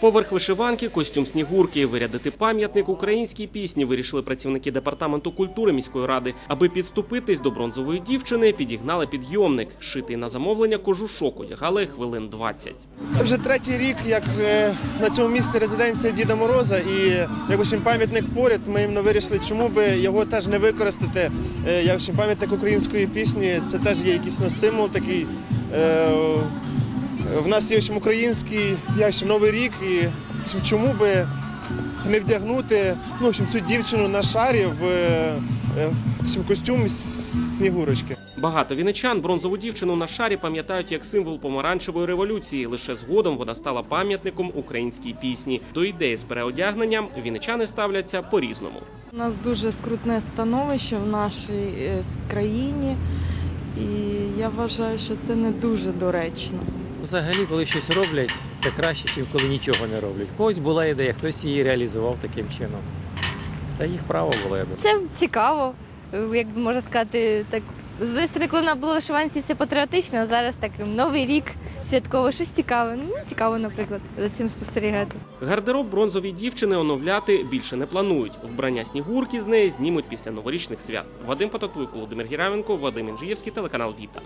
Поверх вишиванки, костюм снігурки. Вирядити пам'ятник українській пісні вирішили працівники департаменту культури міської ради. Аби підступитись до бронзової дівчини, підігнали підйомник. Шитий на замовлення кожушок одягали хвилин 20. Це вже третій рік, як е, на цьому місці резиденція Діда Мороза, і як ще пам'ятник поряд. Ми іменно вирішили, чому би його теж не використати. е, Як ще пам'ятник української пісні, це теж є якийсь у символ такий. Е, В нас є в український як ще новий рік, і чому би не вдягнути ну, в общем, цю дівчину на шарі в е, е, в общем, костюм снігурочки. Багато віничан бронзову дівчину на шарі пам'ятають як символ помаранчевої революції. Лише згодом вона стала пам'ятником українській пісні. До ідеї з переодягненням віничани ставляться по-різному. У нас дуже скрутне становище в нашій е, країні, і я вважаю, що це не дуже доречно. Взагалі, коли щось роблять, це краще, ніж коли нічого не роблять. У когось була ідея, хтось її реалізував таким чином. Це їх право було, я думаю. Це цікаво, як би можна сказати, так. З однієї сторони, коли вона була вишиванці, це патріотично, а зараз так новий рік святково, щось цікаве. Ну, цікаво, наприклад, за цим спостерігати. Гардероб бронзовій дівчини оновляти більше не планують. Вбрання снігурки з неї знімуть після новорічних свят. Вадим Потатуєв, Володимир Гіравенко, Вадим Інжиєвський, телеканал Віта.